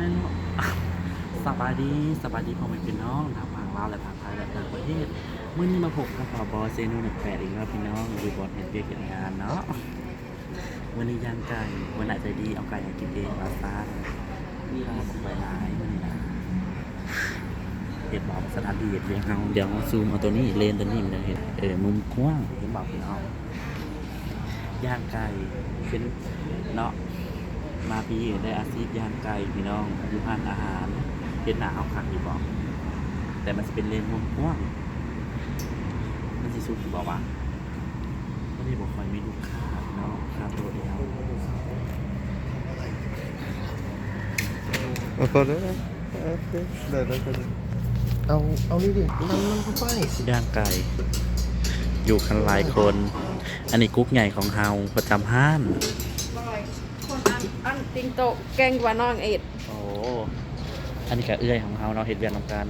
ให้เนาะสบายดีสบายดีพ่อแม่พี่น้องทางฝั่งลาวและฝั่งไทยและต่างประเทศมื่อนี้มาพบกับข่าวบอเซนูหนึ่งแปดอีกแล้วพี่น้องอยู่บอลเห็นเบียกเห็นงานเนาะวันนี้ย่างไก่วันไหนใจดีเอาไก่ให้กินเองมาซ่าข้าวบอกไปหลายวันนี้นะเห็ดบอกสถานที่เห็ดเลี้ยงเฮาเดี๋ยวซูมเอาตัวนี้เลนตัวนี้มันจะเห็นเออมุมกว้างเห็นบอกพี่น้องย่างไก่เป็นเนาะ มาพี่ได้อาชีพย่างไก่พี่น้องอยู่ห้านอาหารเห็นหน้าเอาคักอยู่บอก แต่มันจะเป็นเลนมุมกว้างมันสิสุดอยู่บอกว่าก็ได้บอกคอยมีลูกค้าพี่น้องค่าตัวเดียวเอาพอแล้วนะโอเคได้ได้ได้เอาเอานี่ดินั่งนั่งเข้าไปย่างไก่อยู่กันหลายคน อันนี้กุ๊กใหญ่ของเฮาประจำห้าน บ่อยคนอันอัน ติงโตะแกงกว่าน้องเอ็ดโอ้อันนี้ก็เอื้อยของเฮาเนาะเห็ดเวียนของการ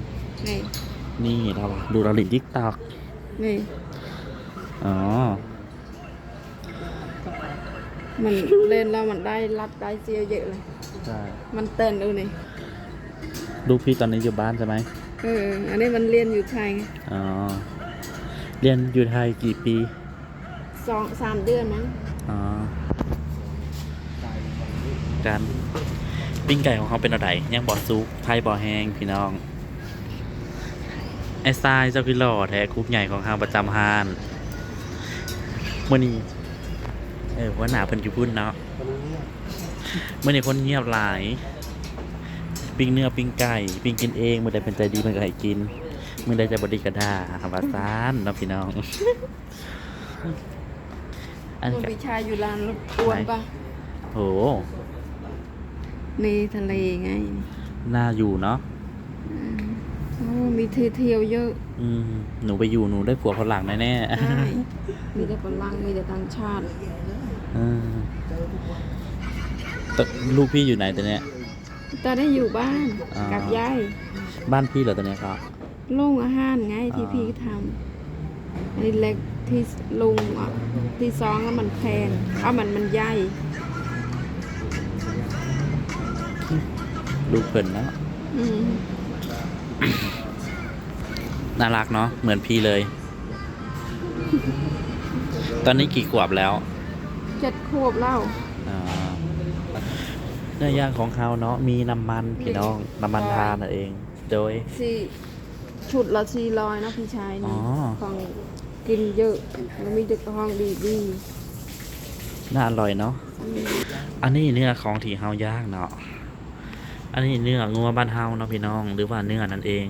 นี่นี่เราดูเราลินทิกตอกนี่อ๋อ มันเล่นแล้วมันได้รัดได้เสียเยอะเลย ใช่ มันเต้นดูนี่ลูกพี่ตอนนี้อยู่บ้านใช่ไหมเอออันนี้มันเรียนอยู่ไทยไงอ๋อ เรียนอยู่ไทยกี่ปี สองสามเดือนมั้ง อ๋อ การปิ้งไก่ของเขาเป็นอะไรยังบ่อซุกไทยบ่อแห้งพี่น้อง ไอ้ทรายเจ้ากิโลแท้คุกใหญ่ของเขาประจำฮานเมื่อนี้เออว่าหนาเพิ่นอยู่พุ่นเนาะวันนี้เนี่ยเมื่อนี้คนเงียบหลาย ปิ้งเนื้อปิ้งไก่ปิ้งกินเองเมื่อใดเป็นใจดีมันก็ให้กินเมื่อใดใจบดีกระดาบาซานเนาะพี่น้องอันคุณก็วิชาอยู่ลานรบกวนปะโห ในทะเลไง น่าอยู่เนาะอืมโอ้มีที่เที่ยวเยอะ อืมหนูไปอยู่หนูได้ผัวฝรั่งแน่ใช่มีแต่ฝรั่งมีแต่ต่างชาติๆเออแต่ลูกพี่อยู่ไหนตอนเนี้ยตอนได้อยู่บ้านอ่ากั กับยายบ้านพี่เหรอตอนเนี้ยครับลุงอาหารไงที่อ่า พี่ทำอันนี้เล็กที่ลุงอะที่สองแล้วมันแพงเอามันมันใหญ่ ลูกเพิ่นเนาะอืมน่ารักเนาะเหมือนพี่เลย ตอนนี้กี่ขวบแล้วเจ็ดขวบแล้วอ่าเนื้อย่างของเขาเนาะมีน้ำมันพี่น้องน้ำมันทานนั่นเอง โดย สี่ชุดละสี่ร้อยนะพี่ชายอ๋นี่อ ของกินเยอะแล้วมีเด็กห้องดีดีน่าอร่อยเนาะๆอืมอันนี้เนื้อของที่เฮาย่างเนาะ อันนี้เนื้องัวบ้านเฮาเนาะพี่น้อง หรือว่าเนื้อนั่นเอง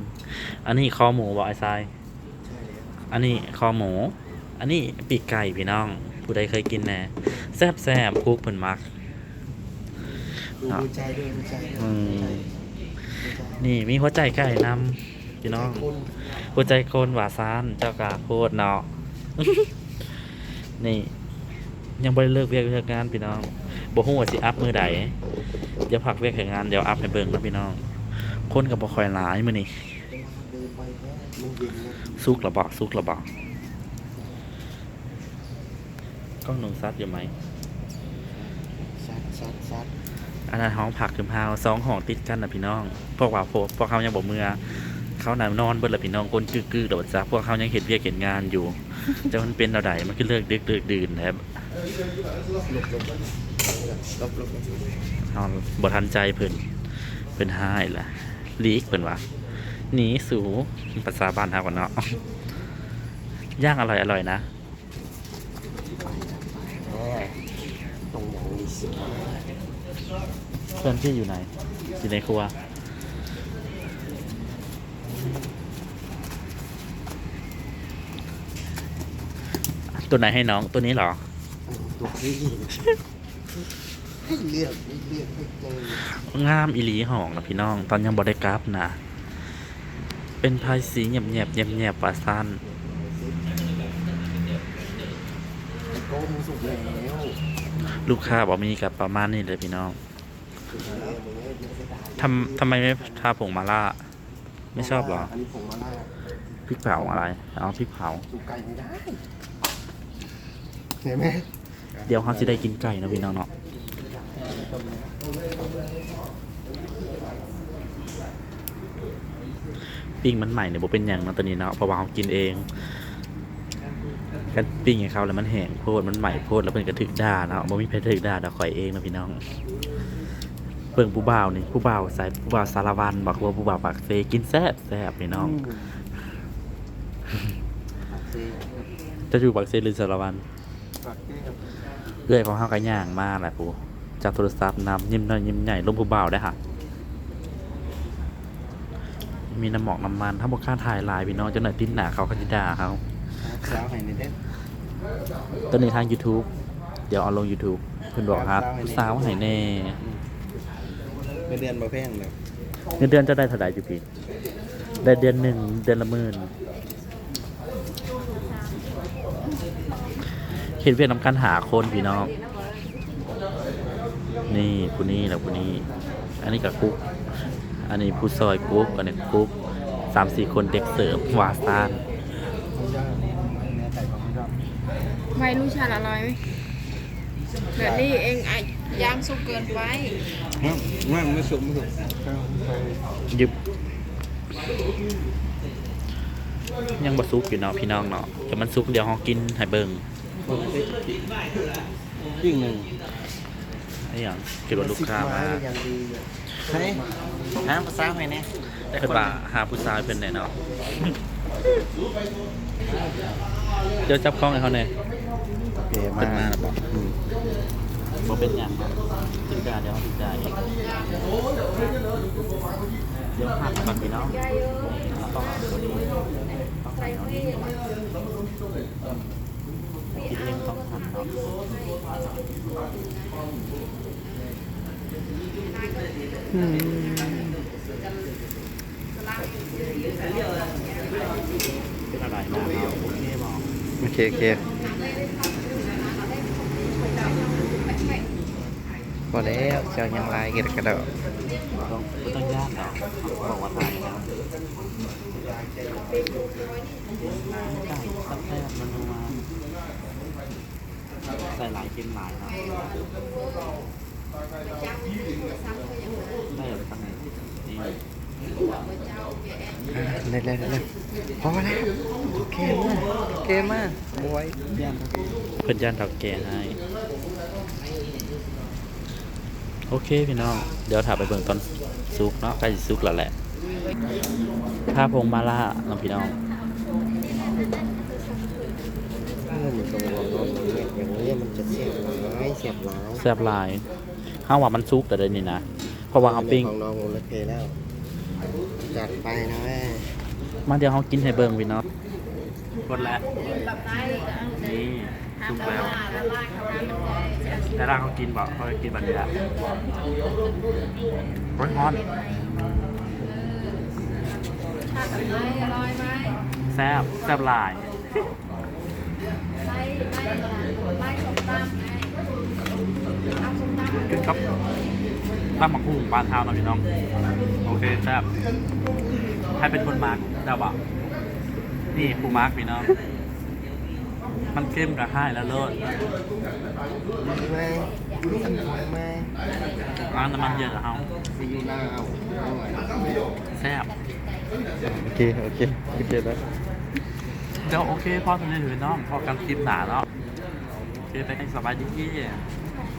อันนี้คอหมูบอกไอ้ทรายอันนี้คอหมู อันนี้ปีกไก่พี่น้อง ผู้ใดเคยกินแน่แซ่บแซ่บคุกเพิ่นมักดูดูใจด้วยดูใจด้วยอืมดูใจนี่มีหัวใจไก่นำพี่น้องคนหัวใจโคนหวาซานเจ้ากาโคตรเนาะนี่ ยังบ่ได้เลิกเวียกเลิกงานพี่น้อง บ่ฮู้ว่าสิอัพมือใดเดี๋ยวพักเวียกแข่งงานเดี๋ยวอัพให้เบิ่งนะพี่น้อง คนก็บ่คอยหลายมื้อนี้สุกระบ่สุกระบ่กล้องหนุ่งซัดอยู่ไหมซัดซัดซัดอันนั้นห้องผักคือพาวสองห้องติดกันนะพี่น้อง พวกว่าพวกพวกเขายังบ่เมื่อเขาหน่ะนอนเบิดละพี่น้องก้นกึกๆเดี๋ยวจ้ะพวกเขายังเห็นเวียกเห็นงานอยู่จะมันเป็นเราใดมันคือเลิกดึกดึกดื่นนะครับ ลบลบหลบเอาบ่ทันใจเพิ่นเพิ่นหายละลีกเพิ่นว่าหนีสู่ภาษาบ้านเฮากันเนาะย่างอร่อยอร่อยนะเพื่อนพี่อยู่ไหนอยู่ในครัวตัวไหนให้น้องตัวนี้หรอตัวพี่ ให้เลือกให้เลือกให้เจองามอีหลีหองนะพี่น้อง ตอนยังบริกราฟนะ เป็นพายสีเงียบเงียบเงียบเงียบๆว่าสั้นไอ้โก้มึงสุกแล้วลูกค้าบอกมีกับประมาณนี้เลยพี่น้องสุกแล้วมึงไม่ไม่ได้ทำทำไมไม่ทาผงมาล่า ไม่ชอบเหรออันนี้ผงมาล่าพริกเผาอะไรเอาพริกเผาสุกไก่ไม่ได้เห็นไหมเดี๋ยวเขาจะได้กินไก่นะพี่น้องเนาะ ปิ้งมันใหม่เนี่ยบ่เป็นอย่างเนาะตัวนี้เนาะเพราะว่าเขากินเองกันปิ้งให้เขาแล้วมันแห้งโพดมันใหม่โพดแล้วเป็นกระถึกด่าเนาะบ่มีใครถึกด่าดอกข่อยเองนะพี่น้องเบิ่งผู้บ่าวนี่ผู้บ่าวใส่ผู้บ่าวสารวันบอกว่าผู้บ่าวปากเซกินแซ่บแซ่บพี่น้องปากเซ่จะอยู่ปากเซหรือสารวันปากเซ่ครับเอื้อยของเฮาก็ย่างมาแหละปูจากโทรศัพท์นำยิ้มน้อยยิ้มใหญ่ลมผู้บ่าวได้ค่ะ มีน้ำหมอกน้ำมันถ้าบอกค่าถ่ายลายพี่น้องเจะหน่อยติ้นหนาเขาเขาจะด่าเขาสาวให้ในเด้นต้นในทาง YouTube เดี๋ยวเอาลง YouTube เพิ่นบอกครับผู้สาวให้แน่ไม่เดือนมาแพงเลยเงินเดือนจะได้เท่าไหร่จุพี่ได้เดือนหนึ่งเดือนละหมื่นเห็นเวียนนำการหาคนพี่น้อง นี่ผู้นี้แล้วผู้นี้อันนี้กับกุ๊ก อันนี้ผู้ซอยกุ๊กอันนี้กุ๊กสามสี่คนเด็กเสิร์ฟวาซานผมยอดอันนี้เนื้อไก่ของผมยอดไม่รู้ชาละร้อยไหมแบบนี้เองอะย่างสุกเกินไปมันไม่สุกไม่สุกยึบยังบะซุกอยู่เนาะพี่น้องเนาะแต่มันซุกเดี๋ยวเรากินให้เบิ่งยิ่งหนึ่งไอ้หยังคิดว่าลูกค้ามาอย่างดี เฮ้ยหาภาษาให้เนี่ยเพิ่นว่าหาผู้ชายเพิ่นแน่เนาะ เดี๋ยวจับกล้องให้เขาแน่ เก๋เพิ่นมามาแล้วบ่บ่เป็นหยังเนาะถึงได้เดี๋ยวเขาถึงได้เองเดี๋ยวหักก่อนพี่น้องแล้วต้องเอาตัวนี้ต้องใส่เอานี้กินเองต้องหั่นเนาะ เป็นอะไรนะโอเคโอเคพอแล้วเจ้ายังลายกันกระโดดต้องต้องยากหรอบอกว่าถ่ายแล้วไก่บแทบมันมาใส่หลายเค็มหลายนะได้เลยตั้งไหนนี่ เลยเลยเลยพอแล้วโอเคมากโอเคมากบวยเพื่อนย่านเถักแก่ให้ โอเคพี่น้อง เดี๋ยวถ่ายไปเบิ่งตอนซุกเนาะใกล้สิซุกแล้วแหละข้าพงมาล่าน้องพี่น้องถ้ามันตรงลงลงเนี่ยอย่างนี้มันจะเสียบร้ายเสียบร้ายแซ่บหลายห้าว่ามันซุกแต่เดี๋ยวนี้นะ เพราะว่าเขาปิ้ง ของน้องโอเคแล้ว จัดไปนะแม่มาเดี๋ยวเขากินให้เบิ่งพี่น้องกดแล้วนี่ซุกแล้วแต่ร่างเขากินบอกเขากินแบบนี้แหละร้อนร้อนอร่อยไหมแซ่บแซ่บหลายไม่ไม่ไม่สมตำไงเอาสมตำกินครับ ตั้มหมักหุ่งปลาเท้าหน่อยพี่น้อง โอเคแซ่บให้เป็นคนมาร์กเจ้าบ่าวนี่ปูมาร์กพี่น้อง มันเข้มกับห้ายแล้วเลิศไม่ไม่ร้านน้ำมันเยอะเหรอเฮาซียูน่าเอาเอาไว้แซ่บโอเค โอเค โอเคแล้วเดี๋ยวโอเคพ่อทำได้ถือน้องพอกันคลิปหนาเนาะโอเคไปกันสบายดี